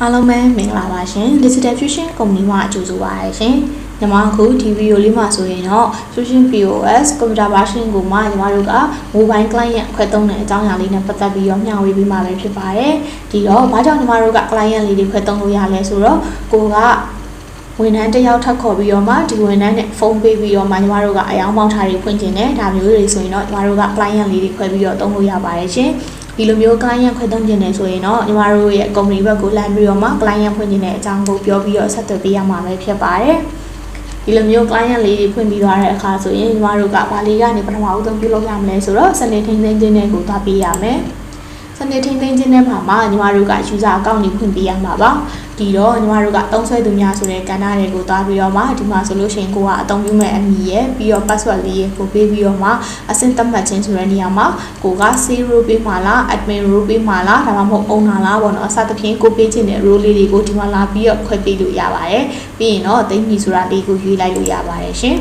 အားလုံးပဲမင်္ဂလာပါရှင် Digital Fusion ကုမ္ပဏီမှကြိုဆိုပါရရှင်ညီမအခုဒီဗီဒီယိုလေးမှာဆိုရင်တော့ Fusion POS Computer Version ကိုမှညီမတို့က Mobile Client ခွဲသုံးတဲ့အကြောင်းအရာလေးနဲ့ပတ်သက်ပြီးတော့မျှဝေပေးမှာပဲဖြစ်ပါတယ်ဒီတော့ဘာကြောင့်ညီမတို့က Client လေးတွေခွဲသုံးလို့ရလဲဆိုတော့ကိုကဝန်ထမ်းတစ်ယောက်ထပ်ခေါ်ပြီးတော့မှဒီဝန်ထမ်းနဲ့ဖုန်းပေးပြီးတော့မှညီမတို့ကအယောင်ပေါင်းထားတွေဖွင့်ကျင်တယ်ဒါမျိုးတွေဆိုရင်တော့ညီမတို့က client လေးတွေခွဲပြီးတော့သုံးလို့ရပါတယ်ရှင် ဒီလိုမျိုး client ခွဲသုံးကျင်တယ်ဆိုရင်တော့ညီမတို့ရဲ့ company ဘက်ကိုလာပြီးတော့မှ client ဖွင့်ကျင်တဲ့အကြောင်းကိုပြောပြီးတော့ဆက်သွယ်ပေးရမှာပဲဖြစ်ပါတယ်ဒီလိုမျိုး client လေးတွေဖွင့်ပြီးသွားတဲ့အခါဆိုရင်ညီမတို့ကဘာလေးကနေပထမအဦးဆုံးပြုလုပ်ရမလဲဆိုတော့စနေထိန်းသိမ်းခြင်းတွေကိုသွားပေးရမယ် စနေထိန်းသိမ်းခြင်းတဲ့မှာမှာညီမတို့က user account တွေဖွင့်ပေးရမှာပါဒီတော့ညီမတို့ကသုံးဆွဲသူများဆိုတဲ့ကဏ္ဍတွေကိုသွားပြီးတော့မှဒီမှာဆိုလို့ရှိရင်ကိုကအသုံးပြုမဲ့အမည်ရယ်ပြီးတော့ password လေးရယ်ကိုပေးပြီးတော့မှအဆင့်သတ်မှတ်ခြင်းဆိုတဲ့နေရာမှာကိုက zero ပေးမှာလား admin role ပေးမှာလားဒါမှမဟုတ် owner လားပေါ့နော်အစသဖြင့်ကိုပေးခြင်းတဲ့ role လေးတွေကိုဒီမှာလာပြီးတော့ခွဲပေးလို့ရပါတယ်ပြီးရင်တော့သိမ့်ပြီဆိုတာလေးကိုရွေးလိုက်လို့ရပါတယ်ရှင်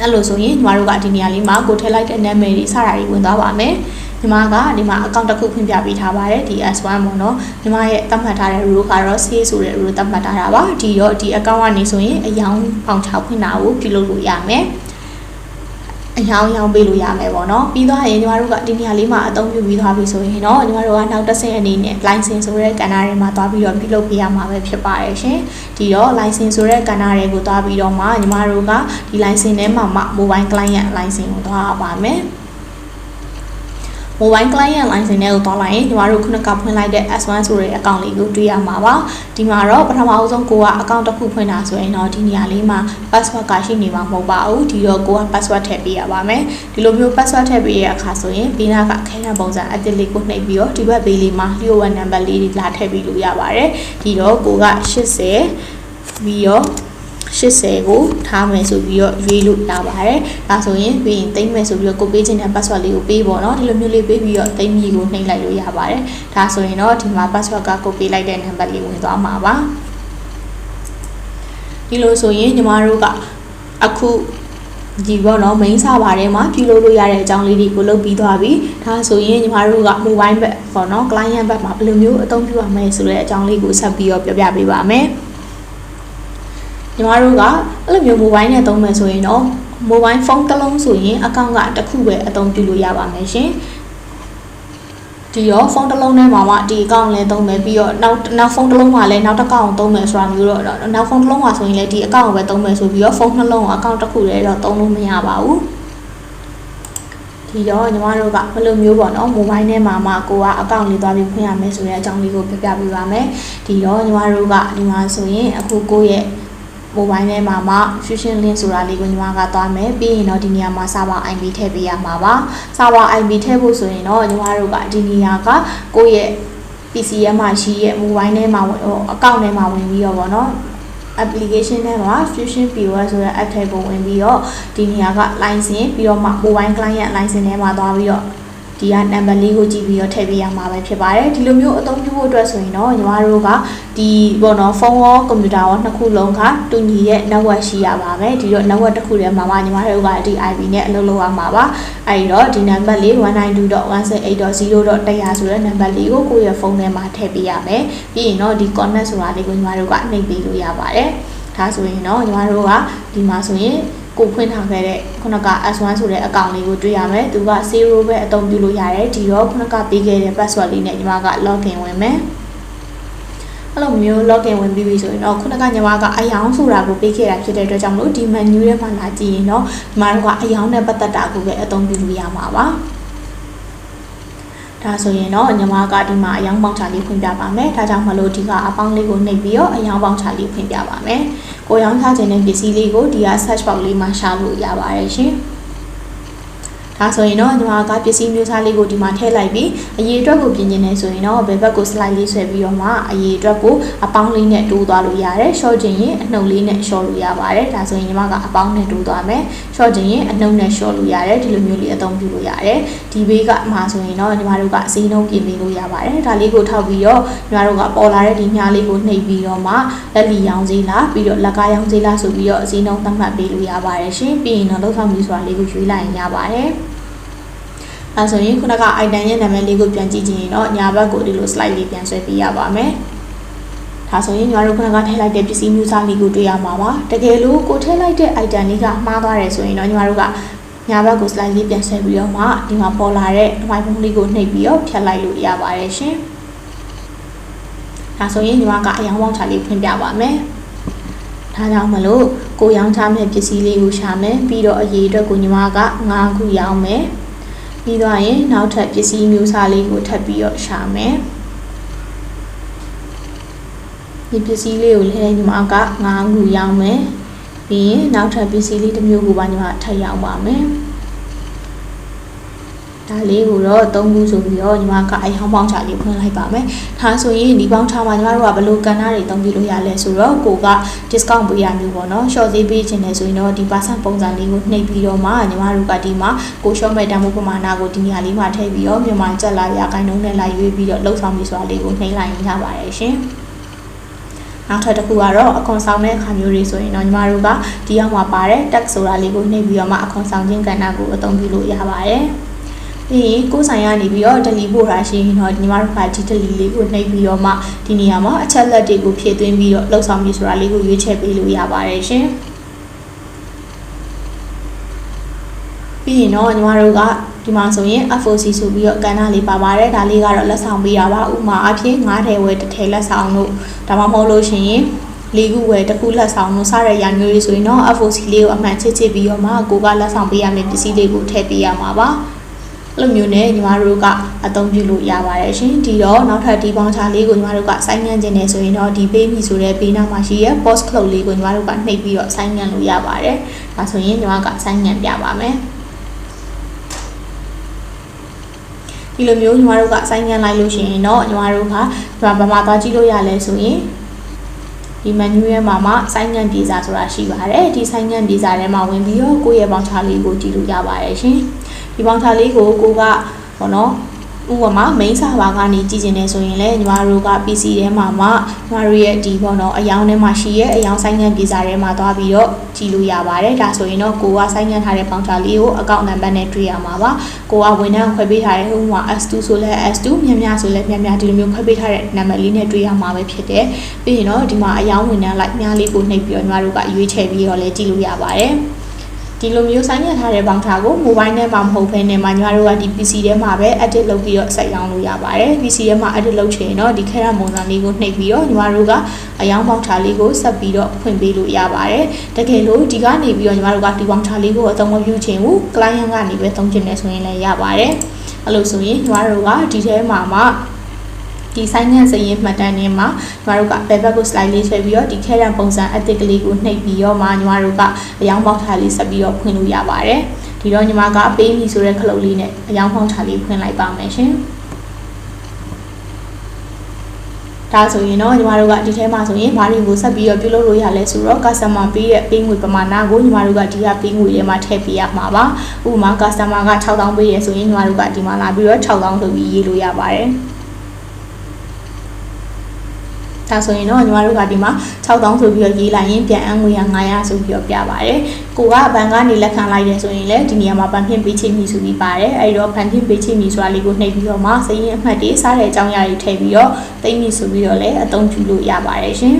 အဲ့လိုဆိုရင်ညီမတို့ကဒီနေရာလေးမှာကိုထည့်လိုက်တဲ့နာမည်တွေစတာတွေဝင်သွားပါမယ် ညီမကဒီမှာ account တစ်ခုဖွင့်ပြပေးထားပါတယ်ဒီ S1 ပေါ့နော်ညီမရဲ့သတ်မှတ်ထားတဲ့ rule ကတော့ save ဆိုတဲ့ rule သတ်မှတ်ထားတာပါဒီတော့ဒီ account ကနေဆိုရင်အယောင်ပေါင်ချဖွင့်တာကိုပြုလုပ်လို့ရမယ်အယောင်ရောင်းပေးလို့ရမယ်ပေါ့နော်ပြီးသွားရင်ညီမတို့ကဒီနေရာလေးမှာအသုံးပြုပြီးသွားပြီဆိုရင်တော့ညီမတို့ကနောက်တစ်ဆင့်အနေနဲ့ license ဆိုတဲ့ကဏ္ဍတွေမှာသွားပြီးတော့ပြုလုပ်ပေးရမှာပဲဖြစ်ပါတယ်ရှင်ဒီတော့ license ဆိုတဲ့ကဏ္ဍတွေကိုသွားပြီးတော့မှညီမတို့ကဒီ license ထဲမှာမှ mobile client license ကိုသွားပါမယ် mobile client license နဲ့ကိုသွားလိုက်ရင်ညီမတို့ခုနကဖွင့်လိုက်တဲ့ S1 ဆိုတဲ့ account လေးကိုတွေ့ရမှာပါဒီမှာတော့ပထမအဆုံးကိုက account တစ်ခုဖွင့်တာဆိုရင်တော့ဒီနေရာလေးမှာ password ကရှိနေမှာမဟုတ်ပါဘူးဒီတော့ကိုက password ထည့်ပေးရပါမယ်ဒီလိုမျိုး password ထည့်ပေးရတဲ့အခါဆိုရင်ဘေးနားကခဲတဲ့ပုံစံအတစ်လေးကိုနှိပ်ပြီးတော့ဒီဘက်ဘေးလေးမှာလျှို့ဝှက်နံပါတ်လေးတွေလာထည့်ပြီးလို့ရပါတယ်ဒီတော့ကိုက80ပြီးတော့ 80ကိုထားမယ်ဆိုပြီးတော့ရွေးလို့ရပါတယ်။ဒါဆိုရင်ပြီးရင်သိမ့်မယ်ဆိုပြီးတော့ကိုပေးခြင်းတဲ့ password လေးကိုပေးပေါ့နော်။ဒီလိုမျိုးလေးပေးပြီးတော့သိမ့်ကြီးကိုနှိပ်လိုက်လို့ရပါတယ်။ဒါဆိုရင်တော့ဒီမှာ password ကကိုပေးလိုက်တဲ့ number လေးဝင်သွားမှာပါ။ဒီလိုဆိုရင်ညီမတို့ကအခုဒီပေါ့နော် main server ထဲမှာပြုလုပ်လို့ရတဲ့အကြောင်းလေးတွေကိုလုပ်ပြီးသွားပြီဒါဆိုရင်ညီမတို့က mobile ဘက်ပေါ့နော် client ဘက်မှာဘယ်လိုမျိုးအသုံးပြုရမလဲဆိုတဲ့အကြောင်းလေးကိုဆက်ပြီးတော့ပြောပြပေးပါမယ်။ ညီမတို့ကအဲ့လိုမျိုး mobile နဲ့သုံးမယ်ဆိုရင်တော့ mobile phone တစ်လုံးဆိုရင် account ကတစ်ခုပဲအသုံးပြုလို့ရပါမယ်ရှင်ဒီရောဖုန်းတစ်လုံးထဲမှာမှဒီ account လည်းသုံးမယ်ပြီးတော့နောက်နောက်ဖုန်းတစ်လုံးမှာလည်းနောက်တစ်ကောင်သုံးမယ်ဆိုတာမျိုးတော့နောက်ဖုန်းတစ်လုံးမှာဆိုရင်လည်းဒီ account ကိုပဲသုံးမယ်ဆိုပြီးတော့ဖုန်းနှလုံး account တစ်ခုတည်းတော့သုံးလို့မရပါဘူးဒီတော့ညီမတို့ကဘယ်လိုမျိုးပေါ့နော် mobile ထဲမှာမှကိုကအကောင့်လေးသွားပြီးဖွင့်ရမယ်ဆိုတဲ့အကြောင်းလေးကိုပြပြပေးပါမယ်ဒီတော့ညီမတို့ကဒီမှာဆိုရင်အခုကိုရဲ့ mobile ထဲမှာမှ fusion link ဆိုတာလေးကိုညီမကသွားမယ်ပြီးရင်တော့ဒီနေရာမှာ server IP ထည့်ပေးရမှာပါ server IP ထည့်ဖို့ဆိုရင်တော့ညီမတို့ကဒီနေရာကကိုယ့်ရဲ့ PC ရမှာရှိရဲ့ mobile ထဲမှာဟို account ထဲမှာဝင်ပြီးတော့ဗောနော် application ထဲမှာ Fusion POS ဆိုတဲ့ app ထဲကိုဝင်ပြီးတော့ဒီနေရာက license ပြီးတော့မှ mobile client license ထဲမှာသွားပြီးတော့ ဒီကနံပါတ်လေးကိုကြည့်ပြီးတော့ထည့်ပေးရမှာပဲဖြစ်ပါတယ်ဒီလိုမျိုးအသုံးပြုဖို့အတွက်ဆိုရင်တော့ညီမတို့ကဒီပေါ့နော်ဖုန်းရောကွန်ပျူတာရောနှစ်ခုလုံးကတူညီတဲ့ network ရှိရပါမယ်ဒီတော့ network တစ်ခုထဲမှာမှညီမတို့ကဒီ IP နဲ့အလုပ်လုပ်ရမှာပါအဲဒီတော့ဒီနံပါတ်လေး192.168.0.100ဆိုတဲ့နံပါတ်လေးကိုကိုယ့်ရဲ့ဖုန်းထဲမှာထည့်ပေးရမယ်ပြီးရင်တော့ဒီ connect ဆိုတာလေးကိုညီမတို့ကနှိပ်ပေးလို့ရပါတယ်ဒါဆိုရင်တော့ညီမတို့ကဒီမှာဆိုရင် ကိုဖွင့်ထားခဲ့တဲ့ခုနက S1 ဆိုတဲ့အကောင့်လေးကိုတွေ့ရမယ်။သူက0ပဲအသုံးပြုလို့ရတယ်။ဒီတော့ခုနကပေးခဲ့တဲ့ password လေးနဲ့ညီမက login ဝင်မယ်။အဲ့လိုမျိုး login ဝင်ပြီးပြီဆိုရင်တော့ခုနကညီမကအယောင်ဆိုတာကိုပေးခဲ့တာဖြစ်တဲ့အတွက်ကြောင့်မလို့ဒီ menu ထဲမှာလာကြည့်ရင်တော့ညီမတို့ကအယောင်နဲ့ပတ်သက်တာကိုပဲအသုံးပြုလို့ရမှာပါ။ ဒါဆိုရင်တော့ညီမကဒီမှာအယောင်ပေါင်းချလေးဖွင့်ပြပါမယ်။ဒါကြောင့်မလို့ဒီကအပေါင်းလေးကိုနှိပ်ပြီးတော့အယောင်ပေါင်းချလေးဖွင့်ပြပါမယ်။ကိုရောင်းချခြင်းတဲ့ပစ္စည်းလေးကိုဒီက search box လေးမှာရှာလို့ရပါတယ်ရှင်။ ဒါဆိုရင်တော့ညီမကပစ္စည်းမျိုးစားလေးကိုဒီမှာထည့်လိုက်ပြီးအရေးအတွက်ကိုပြင်ကျင်နေဆိုရင်တော့ဘယ်ဘက်ကို slide လေးဆွဲပြီးတော့မှအရေးအတွက်ကိုအပေါင်းလေးနဲ့တိုးသွားလို့ရတယ်။ short ခြင်းရင်အနှုတ်လေးနဲ့ short လို့ရပါတယ်။ဒါဆိုရင်ညီမကအပေါင်းနဲ့တိုးသွားမယ်။ short ခြင်းရင်အနှုတ်နဲ့ short လို့ရတယ်ဒီလိုမျိုးလေးအသုံးပြုလို့ရတယ်။ဒီဘေးကမှာဆိုရင်တော့ညီမတို့ကအစည်းနှုံးပြင်ပေးလို့ရပါတယ်။ဒါလေးကိုထောက်ပြီးတော့ညီမတို့ကပေါ်လာတဲ့ဒီမြားလေးကိုနှိပ်ပြီးတော့မှလက်လီရောင်စေးလားပြီးတော့လက်ကားရောင်စေးလားဆိုပြီးတော့အစည်းနှုံးသတ်မှတ်ပေးလို့ရပါတယ်ရှင်။ပြီးရင်တော့လောက်ဆောင်ပြီးဆိုတာလေးကိုရွေးလိုက်ရင်ရပါတယ်။ အဲဆိုရင်ခုနက item ရဲ့နာမည်လေးကိုပြန်ကြည့်ကြည့်ရင်တော့ညာဘက်ကိုဒီလို slide လေးပြန်ဆွဲပေးရပါမယ်ဒါဆိုရင်ညီမတို့ခုနကထည့်လိုက်တဲ့ပစ္စည်းမျိုးစားလေးကိုတွေ့ရမှာပါတကယ်လို့ကိုထည့်လိုက်တဲ့ item လေးကမှားသွားတယ်ဆိုရင်တော့ညီမတို့ကညာဘက်ကို slide လေးပြန်ဆွဲပြီးတော့မှဒီမှာပေါ်လာတဲ့ white ပုံးလေးကိုနှိပ်ပြီးတော့ဖြတ်လိုက်လို့ရပါတယ်ရှင်ဒါဆိုရင်ညီမကအယောင်ပေါင်းချလေးဖွင့်ပြပါမယ်ဒါကြောင့်မလို့ကိုရောင်းချမဲ့ပစ္စည်းလေးကိုရှာမယ်ပြီးတော့အရေးအတွက်ကိုညီမက9ခုရောင်းမယ် ပြီးတော့ရင်နောက်ထပ်ပစ္စည်းမျိုးစားလေးကိုထပ်ပြီးတော့ရှာမယ်ဒီပစ္စည်းလေးကိုလည်းညီမက9ခုရောင်းမယ်ပြီးရင်နောက်ထပ်ပစ္စည်းလေးတစ်မျိုးကိုပါညီမထပ်ရောင်းပါမယ် ဒါလေးကိုတော့၃ခုဆိုပြီးတော့ညီမကအယောင်ပေါင်းချလေးဖွင့်လိုက်ပါမယ်။ဒါဆိုရင်ဒီပေါင်းချမှာညီမတို့ကဘယ်လိုကန်နာတွေသုံးပြလို့ရလဲဆိုတော့ကိုက discount ပေးရမျိုးပေါ့နော်။ short ဈေးပေးခြင်းနဲ့ဆိုရင်တော့ဒီ percent ပုံစံလေးကိုနှိပ်ပြီးတော့မှညီမတို့ကဒီမှာကို short မဲ့တန်ဖိုးပမာဏကိုဒီနေရာလေးမှာထည့်ပြီးတော့မြန်မာကျက်လာရခိုင်နှုန်းနဲ့လိုက်ရွေးပြီးတော့လှုပ်ဆောင်ပြီးဆိုတာလေးကိုနှိပ်လိုက်ရင်ရပါတယ်ရှင်။နောက်ထပ်တစ်ခုကတော့အခွန်ဆောင်တဲ့အခါမျိုးတွေဆိုရင်တော့ညီမတို့ကဒီရောက်မှာပါတဲ့ tax ဆိုတာလေးကိုနှိပ်ပြီးတော့မှအခွန်ဆောင်ခြင်းကဏ္ဍကိုအသုံးပြုလို့ရပါတယ်။ ပြီးရင်ကိုယ်ဆိုင်ကနေပြီးတော့ delete ပို့တာရှိရင်တော့ညီမတို့ကဒီ delete လေးကိုနှိပ်ပြီးတော့မှဒီနေရာမှာအချက်လက်တွေကိုဖြည့်သွင်းပြီးတော့လောက်ဆောင်ပြီးဆိုတာလေးကိုရွေးချယ်ပေးလို့ရပါတယ်ရှင်ပြီးရင်တော့ညီမတို့ကဒီမှာဆိုရင် FOC ဆိုပြီးတော့ကဏ္ဍလေးပါပါတယ်ဒါလေးကတော့လက်ဆောင်ပေးတာပါဥမာအဖြစ်9ထည်ဝယ်တစ်ထည်လက်ဆောင်တို့ဒါမှမဟုတ်လို့ရှိရင်လေးခုဝယ်တစ်ခုလက်ဆောင်လို့စားရရမျိုးတွေဆိုရင်တော့ FOC လေးကိုအမှန်ချစ်ချစ်ပြီးတော့မှကိုကလက်ဆောင်ပေးရမယ့်ပစ္စည်းလေးကိုထည့်ပေးရမှာပါ အဲ့လိုမျိုးနဲ့ညီမတို့ကအသုံးပြုလို့ရပါတယ်ရှင်ဒီတော့နောက်ထပ်ဒီပေါင်းချလေးကိုညီမတို့ကစိုင်းငံခြင်းနေဆိုရင်တော့ဒီပေးမိဆိုတဲ့ဘေးနားမှာရှိရဲ့ post cloud လေးကိုညီမတို့ကနှိပ်ပြီးတော့စိုင်းငံလို့ရပါတယ်ဒါဆိုရင်ညီမကစိုင်းငံပြပါမယ်ဒီလိုမျိုးညီမတို့ကစိုင်းငံလိုက်လို့ရှိရင်တော့ညီမတို့ကဗမာသွားကြည့်လို့ရလဲဆိုရင် ဒီ menu ရဲ့မှာမှစိုင်းငံပြေစာဆိုတာရှိပါတယ်ဒီစိုင်းငံပြေစာထဲမှာဝင်ပြီးတော့ကိုယ့်ရဲ့ပေါင်းချလေးကိုကြည့်လို့ရပါတယ်ရှင်ဒီပေါင်းထားလေးကိုကိုကပေါ့နော် ဥပမာ main server ကနေကြည့်ကျင်နေဆိုရင်လည်းညီမတို့က PC ထဲမှာမှညီမတို့ရဲ့ဒီပေါ့နော်အယောင်ထဲမှာရှိရဲ့အယောင်ဆိုင်ငံပြေစာထဲမှာသွားပြီးတော့ကြည့်လို့ရပါတယ်ဒါဆိုရင်တော့ကိုကဆိုင်ငံထားတဲ့ပေါင်းထားလေးကိုအကောင့်နံပါတ်နဲ့တွေ့ရမှာပါကိုကဝန်ထမ်းခွဲပေးထားတဲ့ဥပမာ S2 ဆိုလဲ S2 မြမြဆိုလဲမြမြဒီလိုမျိုးခွဲပေးထားတဲ့နံပါတ်လေးနဲ့တွေ့ရမှာပဲဖြစ်တယ်ပြီးရင်တော့ဒီမှာအယောင်ဝန်ထမ်းလိုက်များလေးကိုနှိပ်ပြီးတော့ညီမတို့ကရွေးချယ်ပြီးတော့လည်းကြည့်လို့ရပါတယ် ဒီလိုမျိုးဆိုင်းရထားတဲ့ဘောင်ထာကို mobile နဲ့မှမဟုတ်ဘဲနဲ့မှညီမတို့ကဒီ PC ထဲမှာပဲ edit လုပ်ပြီးတော့ဆက်ရောင်းလို့ရပါတယ် PC ထဲမှာ edit လုပ်ချင်တော့ဒီခဲရပုံစံလေးကိုနှိပ်ပြီးတော့ညီမတို့ကအယောင်ဘောင်ထာလေးကိုဆက်ပြီးတော့ဖွင့်ပေးလို့ရပါတယ်တကယ်လို့ဒီကနေပြီးတော့ညီမတို့ကဒီဘောင်ထာလေးကိုအသုံးမပြုချင်ဘူး client ကနေပဲသုံးချင်တယ်ဆိုရင်လည်းရပါတယ်အဲ့လိုဆိုရင်ညီမတို့ကဒီထဲမှာမှ ဒီဆိုင်ငံစရင်မှတ်တမ်းထဲမှာညီမတို့ကဘယ်ဘက်ကို slide လေးဆွဲပြီးတော့ဒီခဲရန်ပုံစံအသစ်ကလေးကိုနှိပ်ပြီးတော့မှညီမတို့ကအယောင်ပေါက်ထားလေးဆက်ပြီးတော့ဖွင့်လို့ရပါတယ်ဒီတော့ညီမကပေးပြီဆိုတဲ့ခလုတ်လေးနဲ့အယောင်ပေါက်ထားလေးဖွင့်လိုက်ပါမယ်ရှင်ဒါဆိုရင်တော့ညီမတို့ကဒီထဲမှာဆိုရင်ဘာတွေကိုဆက်ပြီးတော့ပြုလုပ်လို့ရလဲဆိုတော့ customer ပေးတဲ့ပေးငွေပမာဏကိုညီမတို့ကဒီကပေးငွေထဲမှာထည့်ပေးရမှာပါဥပမာ customer က6000ပေးရဆိုရင်ညီမတို့ကဒီမှာလာပြီးတော့6000ဆိုပြီးရေးလို့ရပါတယ် ဒါဆိုရင်တော့ညီမတို့ကဒီမှာ6000ဆိုပြီးတော့ရေးလိုက်ရင်ပြန်အငွေရ900ဆိုပြီးတော့ပြပါတယ်ကိုကဘဏ်ကနေလက်ခံလိုက်တယ်ဆိုရင်လည်းဒီနေရာမှာဗန်ဖြင့်ပေးချေမီဆိုပြီးပါတယ်အဲဒီတော့ဗန်ဖြင့်ပေးချေမီဆိုတာလေးကိုနှိပ်ပြီးတော့မှစရင်အမှတ်တွေစားတဲ့အကြောင်းအရာတွေထည့်ပြီးတော့သိမ့်မီဆိုပြီးတော့လည်းအသုံးပြုလို့ရပါတယ်ရှင်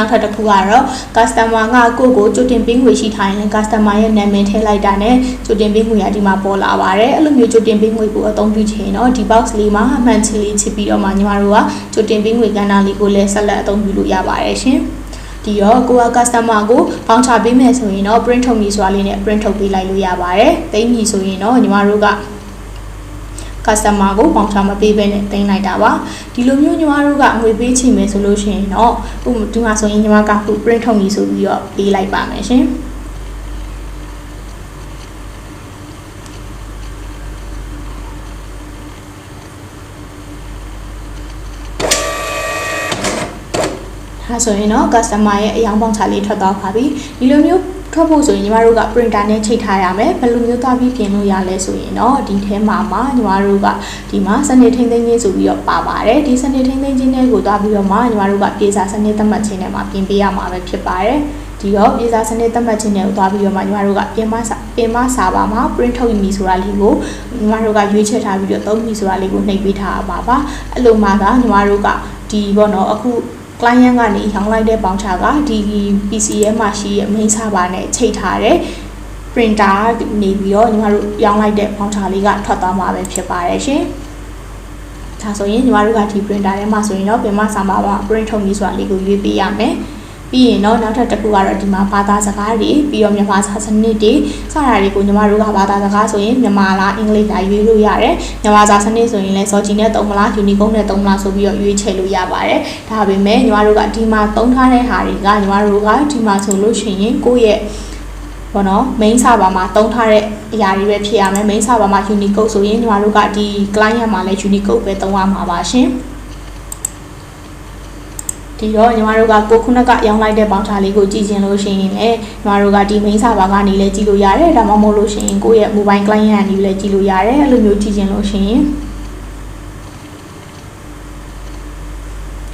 နောက်ထပ်တစ်ခုကတော့ customer ကကိုယ့်ကိုကြိုတင်ပေးငွေရှိထားရင် customer ရဲ့နာမည်ထည့်လိုက်တာနဲ့ကြိုတင်ပေးငွေကဒီမှာပေါ်လာပါတယ်အဲ့လိုမျိုးကြိုတင်ပေးငွေကိုအသုံးပြုချင်တော့ဒီ box လေးမှာအမှန်ချလေးချစ်ပြီးတော့မှညီမတို့ကကြိုတင်ပေးငွေကဏ္ဍလေးကိုလည်းဆက်လက်အသုံးပြုလို့ရပါတယ်ရှင်ဒီတော့ကိုက customer ကိုပေါင်ချပေးမယ်ဆိုရင်တော့ print ထုတ်မည်ဆိုတာလေးနဲ့ print ထုတ်ပေးလိုက်လို့ရပါတယ်။သိမ့်မည်ဆိုရင်တော့ညီမတို့က customer ကိုပေါင်ချမပေးဘဲနဲ့တင်လိုက်တာပါဒီလိုမျိုးညီမတို့ကငွေပေးချင်မယ်ဆိုလို့ရှိရင်တော့ဥဒီမှာဆိုရင်ညီမကခု print ထုတ်နေဆိုပြီးတော့ပေးလိုက်ပါမယ်ရှင်ဒါဆိုရင်တော့ customer ရဲ့အယောင်ပေါင်ချလေးထွက်သွားပါပြီဒီလိုမျိုး ထွက်ဖို့ဆိုရင်ညီမတို့က printer နဲ့ချိန်ထားရမယ်ဘယ်လိုမျိုးသွားပြီးပြင်လို့ရလဲဆိုရင်တော့ဒီထဲမှာမှာညီမတို့ကဒီမှာစနစ်ထိန်းသိမ်းခြင်းဆိုပြီးတော့ပါပါတယ်ဒီစနစ်ထိန်းသိမ်းခြင်းတွေကိုသွားပြီးတော့မှညီမတို့ကပြေစာစနစ်သတ်မှတ်ခြင်းနဲ့မှာပြင်ပေးရမှာပဲဖြစ်ပါတယ်ဒီတော့ပြေစာစနစ်သတ်မှတ်ခြင်းတွေကိုသွားပြီးတော့မှညီမတို့ကပြင်မစာပြင်မစာပါမှာ print ထုတ်မိဆိုတာလေးကိုညီမတို့ကရွေးချယ်ထားပြီးတော့သုံးမိဆိုတာလေးကိုနှိပ်ပေးထားပါပါအဲ့လိုမှသာညီမတို့ကဒီပေါ့နော်အခု client ကနေရောင်းလိုက်တဲ့ပေါင်ချာကဒီ PC ရဲ့မှာရှိရဲ့ main server နဲ့ချိတ်ထားတဲ့ printer နေပြီးတော့ညီမတို့ရောင်းလိုက်တဲ့ပေါင်ချာလေးကထွက်သွားမှာပဲဖြစ်ပါတယ်ရှင်။ဒါဆိုရင်ညီမတို့ကဒီ printer ထဲမှာဆိုရင်တော့ပင်မဆာမပါ print ထုတ်နည်းဆိုတာလေးကိုရွေးပေးရမယ်။ ပြီးရင်တော့နောက်ထပ်တစ်ခုကတော့ဒီမှာဘာသာစကားတွေပြီးတော့မြန်မာစာစနစ်တွေစတာတွေကိုညီမတို့ကဘာသာစကားဆိုရင်မြန်မာလားအင်္ဂလိပ်လားရွေးလို့ရတယ်မြန်မာစာစနစ်ဆိုရင်လည်းစောဂျီနဲ့သုံးမလားယူနီကုန်းနဲ့သုံးမလားဆိုပြီးတော့ရွေးချယ်လို့ရပါတယ်ဒါပေမဲ့ညီမတို့ကဒီမှာသုံးထားတဲ့ဟာတွေကညီမတို့ကဒီမှာဆိုလို့ရှိရင်ကိုယ့်ရဲ့ဘောနော် main server မှာတုံးထားတဲ့အရာတွေပဲဖြစ်ရမယ် main server မှာ Unicode ဆိုရင်ညီမတို့ကဒီ client မှာလည်း Unicode ပဲတုံးရမှာပါရှင် ဒီတော့ညီမတို့ကကိုခုနကရောင်းလိုက်တဲ့ပေါင်ချာလေးကိုကြည့်ချင်လို့ရှိရင်လည်းညီမတို့ကဒီ main server ကနေလည်းကြည့်လို့ရတယ်ဒါမှမဟုတ်လို့ရှိရင်ကိုယ့်ရဲ့ mobile client ကနေလည်းကြည့်လို့ရတယ်အဲ့လိုမျိုးကြည့်ချင်လို့ရှိရင်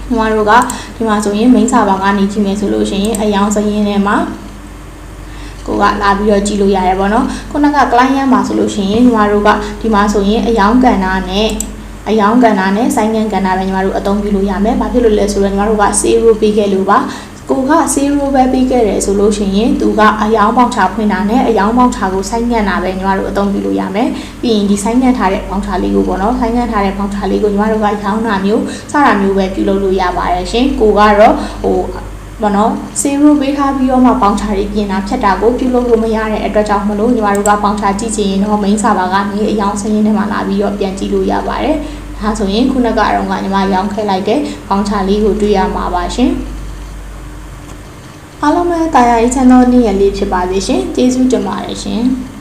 ညီမတို့ကဒီမှာဆိုရင် main server ကနေကြည့်မယ်ဆိုလို့ရှိရင်အယောင်စရင်းထဲမှာကိုကလာပြီးတော့ကြည့်လို့ရတယ်ပေါ့နော်ခုနက client မှာဆိုလို့ရှိရင်ညီမတို့ကဒီမှာဆိုရင်အယောင်ကန်တာနဲ့ အယောင်ကဏ္ဍနဲ့ဆိုင်းငံကဏ္ဍပဲညီမတို့အသုံးပြုလို့ရမယ်။ဘာဖြစ်လို့လဲဆိုတော့ညီမတို့က0ပေးခဲ့လို့ပါ။ကိုက0ပဲပေးခဲ့တယ်ဆိုလို့ရှိရင်သူကအယောင်ပေါင်ချဖွင့်တာနဲ့အယောင်ပေါင်ချကိုဆိုင်းငံ့တာပဲညီမတို့အသုံးပြုလို့ရမယ်။ပြီးရင်ဒီဆိုင်းငံ့ထားတဲ့ပေါင်ချလေးကိုပေါ့နော်ဆိုင်းငံ့ထားတဲ့ပေါင်ချလေးကိုညီမတို့ကရောင်းတာမျိုးစတာမျိုးပဲပြုလုပ်လို့ရပါတယ်ရှင်။ကိုကတော့ဟို ဘောနော်ซีရိုပေးထားပြီးတော့မှပေါင်ချာတွေပြင်တာဖြတ်တာကိုပြုလုပ်လို့မရတဲ့အတွက်ကြောင့်မလို့ညီမတို့ကပေါင်ချာကြည့်ချင်ရင်တော့ main server ကနေအယောင်စရင်းထဲမှာလာပြီးတော့ပြန်ကြည့်လို့ရပါတယ်။ဒါဆိုရင်ခုနကတော့ကညီမရောင်းခဲ့လိုက်တဲ့ပေါင်ချာလေးကိုတွေ့ရမှာပါရှင်။အားလုံးပဲတာယာရေးချမ်းသောနေ့ရက်လေးဖြစ်ပါစေရှင်။ကျေးဇူးတင်ပါတယ်ရှင်။